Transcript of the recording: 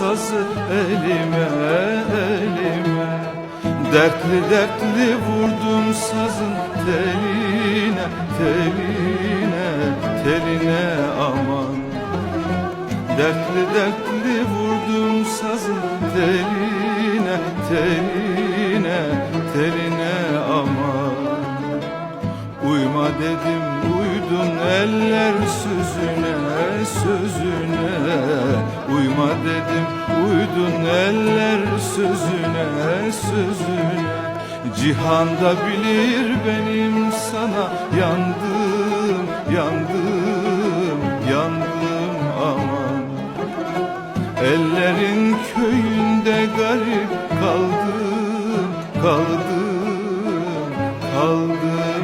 sazı elime elime. Dertli dertli vurdum sazın teline teline teline aman. Dertli dertli vurdum sazın teline teline teline aman. Uyma dedim uydun eller sözüne sözüne eller sözüne sözüne. Cihanda bilir benim sana yandım yandım yandım aman. Ellerin köyünde garip kaldım kaldım kaldım